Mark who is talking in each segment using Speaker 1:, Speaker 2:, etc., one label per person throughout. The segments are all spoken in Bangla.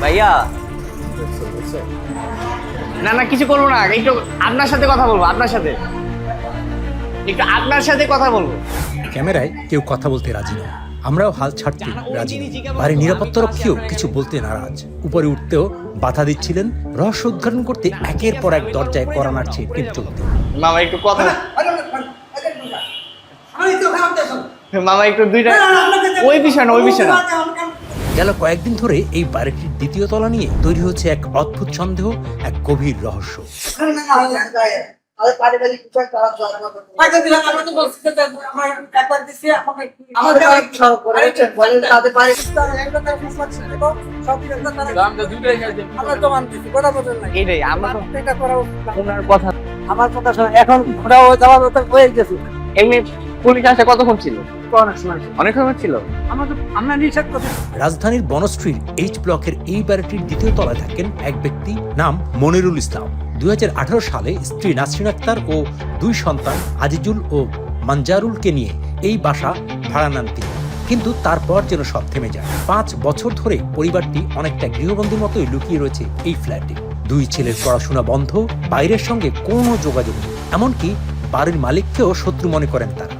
Speaker 1: ভাইয়া। না না কিছু করব না একটু আপনার সাথে কথা বলব আপনার সাথে। একটু আপনার সাথে কথা বলব।
Speaker 2: ক্যামেরায় কেউ কথা বলতে রাজি নয় আমরাও হাল ছাড়তে রাজি বাড়ির নিরাপত্তারক্ষীও কিছু বলতে নারাজ। উপরে উঠতেও বাধা দিচ্ছিলেন। রহস্য উদ্ঘাটন করতে একের পর এক দরজায় করা নাড়ছে টিপ চলতে
Speaker 1: মামা একটু কথা মামা একটু দুইটা ওই বিষয় না ওই বিষয় না
Speaker 2: গেল কয়েকদিন ধরে এই বাড়িটির দ্বিতীয় তলা নিয়ে তৈরি হচ্ছে এক অদ্ভুত সন্দেহ এক গভীর রহস্য।
Speaker 3: আমরা কথা এখন ঘোরা হয়ে যাওয়ার হয়ে গেছে।
Speaker 1: এমনি পুলিশ আসে কতক্ষণ ছিল?
Speaker 3: অনেক সময়
Speaker 1: ছিল?
Speaker 3: আমরা তো আমরা নিষেধ করছি
Speaker 2: রাজধানীর বনশ্রীর এইচ ব্লকের এই বাড়িটির দ্বিতীয় তলায় থাকেন এক ব্যক্তি নাম মনিরুল ইসলাম। দুই সালে স্ত্রী নাসরিন আক্তার ও দুই সন্তান আজিজুল ও মানজারুলকে নিয়ে এই বাসা ভাড়া নেন তিনি। কিন্তু তারপর যেন সব থেমে যায়। পাঁচ বছর ধরে পরিবারটি অনেকটা গৃহবন্দীর মতোই লুকিয়ে রয়েছে এই ফ্ল্যাটে। দুই ছেলের পড়াশোনা বন্ধ বাইরের সঙ্গে কোনো যোগাযোগ নেই। এমনকি বাড়ির মালিককেও শত্রু মনে করেন তারা।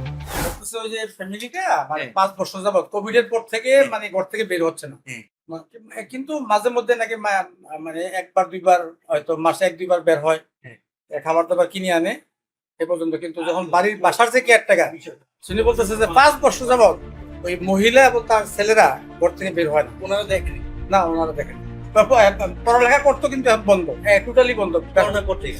Speaker 4: বলতেছে ওই যে ফ্যামিলিটা মানে
Speaker 1: হ্যাঁ।
Speaker 4: পাঁচ বছর যাবত কোভিড এর পর থেকে মানে ঘর থেকে বের হচ্ছে না।
Speaker 1: হ্যাঁ।
Speaker 4: কিন্তু মাঝে মধ্যে নাকি মানে একবার দুইবার হয়তো মাসে এক দুইবার বের হয়।
Speaker 1: হ্যাঁ।
Speaker 4: খাবার দাবার কিনে আনে এ পর্যন্ত। কিন্তু যখন বাড়ির বাসার যে কেয়ার টাকা শুনে বলতেছে যে পাঁচ বছর যাবত ওই মহিলা এবং তার ছেলেরা ঘর থেকে বের হয় না। ওনারা দেখেনি? না ওনারা দেখেনি। পড়ালেখা করতো কিন্তু বন্ধ। টোটালি বন্ধ।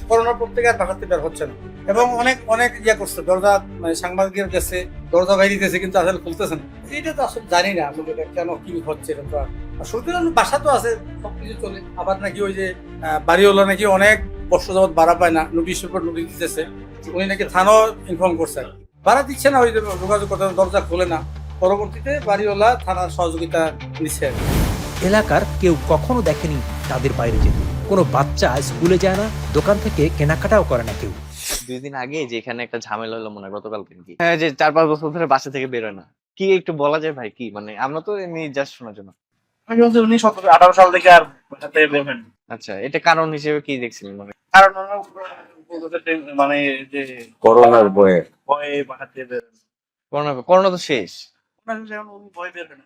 Speaker 4: করোনার পর থেকে আর বাসাতে বের হচ্ছে না। এবং অনেক অনেক ইয়ে করছে। দরজা মানে সাংবাদিকের গেছে দরজা বাইরে দিতেছে কিন্তু আসলে খুলতেছে না। এটা তো আসলে জানি না আসলে এটা কেন কি হচ্ছে এটা তো আর। বাসা তো আছে সবকিছু চলে। আবার নাকি ওই যে বাড়িওয়ালা নাকি অনেক বর্ষ যাবত ভাড়া পায় না নোটিশের উপর নোটিশ দিতেছে। উনি নাকি থানাও ইনফর্ম করছে। ভাড়া দিচ্ছে না ওই যে যোগাযোগ করতে দরজা খোলে না। পরবর্তীতে বাড়িওয়ালা থানার সহযোগিতা নিচ্ছে। আর কি।
Speaker 2: এলাকার কেউ কখনো দেখেনি তাদের বাইরে যেতে। কোনো বাচ্চা স্কুলে যায় না দোকান থেকে কেনাকাটাও করে না কেউ।
Speaker 1: দুই দিন আগে যে এখানে একটা ঝামেলা হলো মনে হয় গতকাল কি হ্যাঁ যে চার পাঁচ বছর ধরে বাসা থেকে বেরোয় না। কি একটু বলা যায় ভাই? কি মানে আমরা তো এমনি জাস্ট শোনার জন্য।
Speaker 5: আমি বলছি উনি সতেরো আঠারো সাল থেকে আর বাসা থেকে বের হয়নি
Speaker 1: আচ্ছা এটা কারণ হিসেবে কি দেখছিলেন মানে?
Speaker 5: কারণ মানে যে
Speaker 6: করোনার বয়ে
Speaker 5: ভয়ে বাসা থেকে বের
Speaker 1: করোনা করোনা তো শেষ।
Speaker 5: উনি ভয় বের হয় না।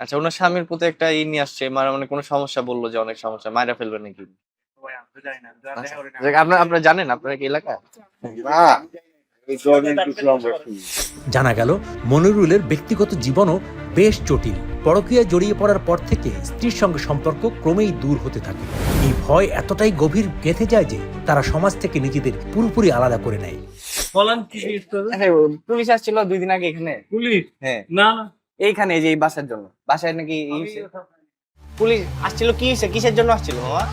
Speaker 1: আচ্ছা ওনার স্বামীর প্রতি একটা ই নিয়ে আসছে মানে মানে কোনো সমস্যা বলল যে অনেক সমস্যা মায়েরা ফেলবে নাকি? আচ্ছা, আপনার জানেন আপনারা কি এলাকা?
Speaker 6: না শুনি।
Speaker 2: জানা গেল মনিরুলের ব্যক্তিগত জীবনও বেশ জটিল। পরকীয়ায় জড়িয়ে পড়ার পর থেকে স্ত্রীর সঙ্গে সম্পর্ক ক্রমেই দূর হতে থাকে। এই ভয় এতটাই গভীর গেঁথে যায় যে তারা সমাজ থেকে নিজেদের পুরোপুরি আলাদা করে নেয়।
Speaker 1: হ্যাঁ, পুলিশ আসছিল দুই দিন আগে এখানে।
Speaker 5: পুলিশ?
Speaker 1: হ্যাঁ।
Speaker 5: না। না
Speaker 1: এইখানে যে এই বাসার জন্য। বাসায় নাকি পুলিশ আসছিল কি কিসের জন্য আসছিল মামা?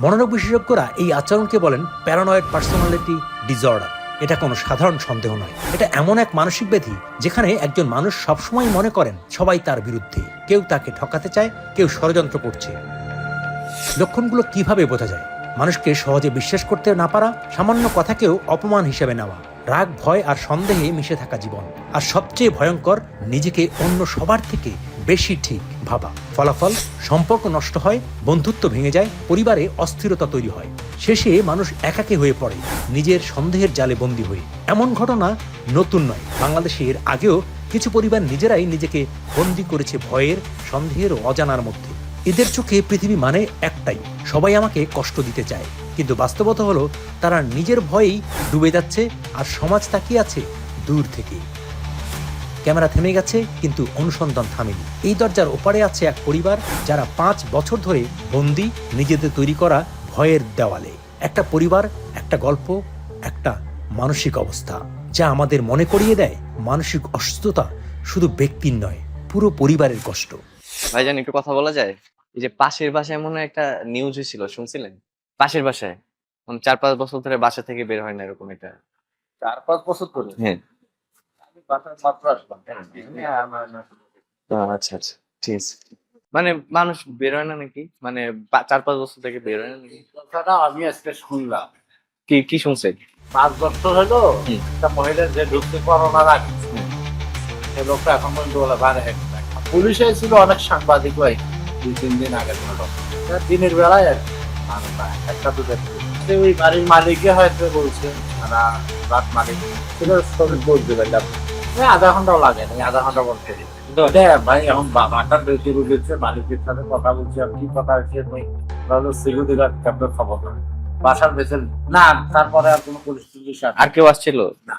Speaker 2: মনোরোগ বিশেষজ্ঞরা এই আচরণকে বলেন প্যারানয়েড পার্সোনালিটি ডিসঅর্ডার এটা কোনো সাধারণ সন্দেহ নয়। এটা এমন এক মানসিক ব্যাধি যেখানে একজন মানুষ সবসময় মনে করেন সবাই তার বিরুদ্ধে। কেউ তাকে ঠকাতে চায়, কেউ ষড়যন্ত্র করছে। লক্ষণগুলো কীভাবে বোঝা যায়? মানুষকে সহজে বিশ্বাস করতে না পারা, সামান্য কথাকেও অপমান হিসেবে নেওয়া। রাগ, ভয় আর সন্দেহে মিশে থাকা জীবন। আর সবচেয়ে ভয়ঙ্কর, নিজেকে অন্য সবার থেকে বেশি ঠিক ভাবা। ফলাফল, সম্পর্ক নষ্ট হয়, বন্ধুত্ব ভেঙে যায়, পরিবারে অস্থিরতা তৈরি হয়। শেষে মানুষ একাকী হয়ে পড়ে, নিজের সন্দেহের জালে বন্দী হয়ে। এমন ঘটনা নতুন নয়। বাংলাদেশে এর আগেও কিছু পরিবার নিজেরাই নিজেকে বন্দী করেছে ভয়ের, সন্দেহের অজানার মধ্যে। এদের চোখে পৃথিবী মানে একটাই। সবাই আমাকে কষ্ট দিতে চায়। কিন্তু বাস্তবতা হলো, তারা নিজের ভয়েই ডুবে যাচ্ছে আর সমাজ তাকিয়ে আছে দূর থেকে। ক্যামেরা থেমে গেছে, কিন্তু অনুসন্ধান থামেনি। এই দরজার ওপারে আছে এক পরিবার যারা পাঁচ বছর ধরে বন্দি নিজেদের তৈরি করা ভয়ের দেওয়ালে। একটা পরিবার, একটা গল্প, একটা মানসিক অবস্থা, যা আমাদের মনে করিয়ে দেয় মানসিক অসুস্থতা শুধু ব্যক্তির নয়, পুরো পরিবারের কষ্ট।
Speaker 1: ভাইজান, একটু কথা বলা যায়? এই যে পাশের বাসায় মনে হয় একটা নিউজ হয়েছিল শুনছিলেন? পাশের বাসায়। মানে চার পাঁচ বছর ধরে বাসা থেকে বের হয় না এরকম এটা
Speaker 6: চার পাঁচ বছর ধরে?
Speaker 1: হ্যাঁ।
Speaker 6: আমি বাসায় মাত্র আসলাম।
Speaker 1: আচ্ছা আচ্ছা। ঠিক আছে। মানে মানুষ বেরোয় না নাকি? মানে চার পাঁচ বছর থেকে বেরোয় না নাকি?
Speaker 3: কথাটা আমি আজকে শুনলাম।
Speaker 1: কি কি শুনছেন?
Speaker 3: পাঁচ বছর হলো একটা মহিলার যে ঢুকতে করোনার আগে সে লোকটা এখন পর্যন্ত বলে বাইরে পুলিশ এসেছিল অনেক সাংবাদিক ভাই দুই তিন দিন আগে হলো দিনের বেলায় আর একটা দুটো ওই বাড়ির হয়তো বলছে সারা রাত মালিক। সেটা শ্রমিক বলতে পারলাম। এই আধা ঘন্টাও লাগে না আধা ঘণ্টা বলতে ভাই এখন বাবাটা বেশি বুঝেছে মালিকের সাথে কথা বলছি আর কি কথা হচ্ছে তাহলে খবর বাসার ভেতর না তারপরে আর কোনো আসে
Speaker 1: আর কেউ আসছিল?
Speaker 3: না।